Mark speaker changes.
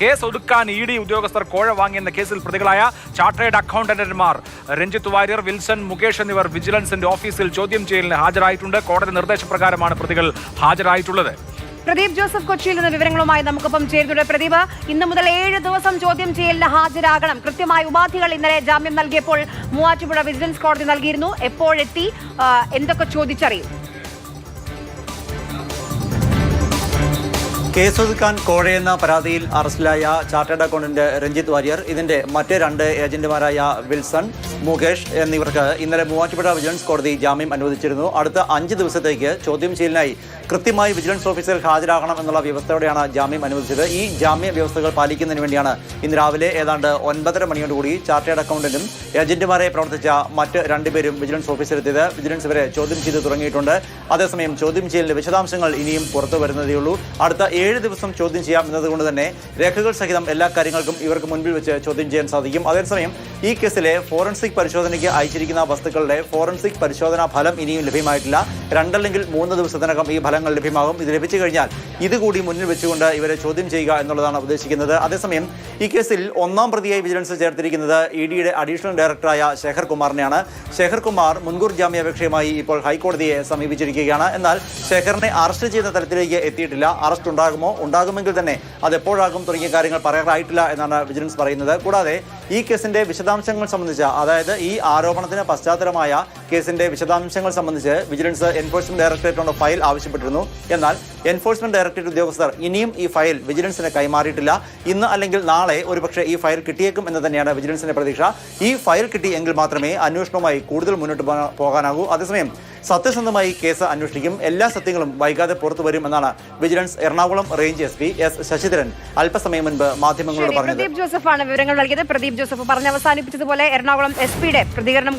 Speaker 1: Case ഒതുക്കാൻ E D ഉദ്യോഗസ്ഥർ കോഴ വാങ്ങിയെന്ന കേസിൽ പ്രതികളായ ചാർട്ടേഡ് അക്കൗണ്ടന്റന്മാർ രഞ്ജിത്ത് വാര്യർ വിൽസൺ മുകേഷ് എന്നിവർ വിജിലൻസിന്റെ ഓഫീസിൽ ചോദ്യം ചെയ്യലിന് ഹാജരായിട്ടുണ്ട്. കോടതി നിർദ്ദേശപ്രകാരമാണ് പ്രതികൾ ഹാജരായിട്ടുള്ളത്.
Speaker 2: പ്രദീപ് ജോസഫ് കൊച്ചിയിൽ നിന്ന് വിവരങ്ങളുമായി നമുക്കൊപ്പം ചേരുന്നുണ്ട്. പ്രദീപ് ഇന്ന് മുതൽ ഏഴ് ദിവസം ചോദ്യം ചെയ്യലിന് ഹാജരാകണം. കൃത്യമായ ഉപാധികൾ ഇന്നലെ ജാമ്യം നൽകിയപ്പോൾ മൂവാറ്റുപുഴ വിജിലൻസ് കോടതി നൽകിയിരുന്നു. എപ്പോഴെത്തി? എന്തൊക്കെ ചോദിച്ചറിയും?
Speaker 3: കേസൊതുക്കാൻ കോഴയെന്ന പരാതിയിൽ അറസ്റ്റിലായ ചാർട്ടേഡ് അക്കൗണ്ടന്റ് രഞ്ജിത്ത് വാര്യർ ഇതിന്റെ മറ്റ് രണ്ട് ഏജന്റുമാരായ വിൽസൺ മുകേഷ് എന്നിവർക്ക് ഇന്നലെ മൂവാറ്റുപുഴ വിജിലൻസ് കോടതി ജാമ്യം അനുവദിച്ചിരുന്നു. അടുത്ത അഞ്ച് ദിവസത്തേക്ക് ചോദ്യം ചെയ്യലിനായി കൃത്യമായി വിജിലൻസ് ഓഫീസിൽ ഹാജരാകണം എന്നുള്ള വ്യവസ്ഥയോടെയാണ് ജാമ്യം അനുവദിച്ചത്. ഈ ജാമ്യ വ്യവസ്ഥകൾ പാലിക്കുന്നതിന് വേണ്ടിയാണ് ഇന്ന് രാവിലെ ഏതാണ്ട് ഒൻപതര മണിയോടുകൂടി ചാർട്ടേഡ് അക്കൗണ്ടന്റും ഏജന്റുമാരെ പ്രവർത്തിച്ച മറ്റ് രണ്ടുപേരും വിജിലൻസ് ഓഫീസിലെത്തിയത്. വിജിലൻസ് ഇവരെ ചോദ്യം ചെയ്ത് തുടങ്ങിയിട്ടുണ്ട്. അതേസമയം ചോദ്യം ചെയ്യലിന്റെ വിശദാംശങ്ങൾ ഇനിയും പുറത്തു വരുന്നതേയുള്ളൂ. അടുത്ത ഏഴ് ദിവസം ചോദ്യം ചെയ്യാം എന്നതുകൊണ്ട് തന്നെ രേഖകൾ സഹിതം എല്ലാ കാര്യങ്ങൾക്കും ഇവർക്ക് മുൻപിൽ വെച്ച് ചോദ്യം ചെയ്യാൻ സാധിക്കും. അതേസമയം ഈ കേസിലെ ഫോറൻസിക് പരിശോധനയ്ക്ക് അയച്ചിരിക്കുന്ന വസ്തുക്കളുടെ ഫോറൻസിക് പരിശോധനാ ഫലം ഇനിയും ലഭ്യമായിട്ടില്ല. രണ്ടല്ലെങ്കിൽ മൂന്ന് ദിവസത്തിനകം ഈ ഫലങ്ങൾ ലഭ്യമാകും. ഇത് ലഭിച്ചു കഴിഞ്ഞാൽ ഇതുകൂടി മുന്നിൽ വെച്ചുകൊണ്ട് ഇവരെ ചോദ്യം ചെയ്യുക എന്നുള്ളതാണ് ഉദ്ദേശിക്കുന്നത്. അതേസമയം ഈ കേസിൽ ഒന്നാം പ്രതിയായി വിജിലൻസ് ചേർത്തിരിക്കുന്നത് ഇ ഡിയുടെ അഡീഷണൽ ഡയറക്ടറായ ശേഖർ കുമാറിനെയാണ്. ശേഖർ കുമാർ മുൻകൂർ ജാമ്യാപേക്ഷയുമായി ഇപ്പോൾ ഹൈക്കോടതിയെ സമീപിച്ചിരിക്കുകയാണ്. എന്നാൽ ശേഖറിനെ അറസ്റ്റ് ചെയ്യുന്ന തലത്തിലേക്ക് എത്തിയിട്ടില്ല. അറസ്റ്റ് ഉണ്ടാകുമോ? ഉണ്ടാകുമെങ്കിൽ തന്നെ അത് എപ്പോഴാകും തുടങ്ങിയ കാര്യങ്ങൾ പറയാറായിട്ടില്ല എന്നാണ് വിജിലൻസ് പറയുന്നത്. കൂടാതെ ഈ കേസിന്റെ വിശദാംശങ്ങൾ സംബന്ധിച്ച് അതായത് ഈ ആരോപണത്തിന് പശ്ചാത്തലമായ കേസിന്റെ വിശദാംശങ്ങൾ സംബന്ധിച്ച് വിജിലൻസ് എൻഫോഴ്സ്മെന്റ് ഡയറക്ടറേറ്റിനോട് ഫയൽ ആവശ്യപ്പെട്ടിരുന്നു. എന്നാൽ എൻഫോഴ്സ്മെന്റ് ഡയറക്ടറേറ്റ് ഉദ്യോഗസ്ഥർ ഇനിയും ഈ ഫയൽ വിജിലൻസിന് കൈമാറിയിട്ടില്ല. ഇന്ന് അല്ലെങ്കിൽ നാളെ ഒരുപക്ഷെ ഈ ഫയൽ കിട്ടിയേക്കും എന്ന് തന്നെയാണ് വിജിലൻസിന്റെ പ്രതീക്ഷ. ഈ ഫയൽ കിട്ടി എങ്കിൽ മാത്രമേ അന്വേഷണവുമായി കൂടുതൽ മുന്നോട്ട് പോകാനാകൂ. അതേസമയം സത്യസന്ധമായി കേസ് അന്വേഷിക്കും. എല്ലാ സത്യങ്ങളും വൈകാതെ പുറത്തു വരും എന്നാണ് vigilance Ernakulam range S P S Sasidharan അല്പസമയം മുൻപ് മാധ്യമങ്ങളോട്
Speaker 2: പറഞ്ഞു
Speaker 3: പറഞ്ഞത്.
Speaker 2: പ്രദീപ് ജോസഫാണ് വിവരങ്ങൾ നൽകിയത്. പ്രദീപ് ജോസഫ് പറഞ്ഞ് അവസാനിപ്പിച്ചതുപോലെ എറണാകുളം എസ് പിയുടെ പ്രതികരണം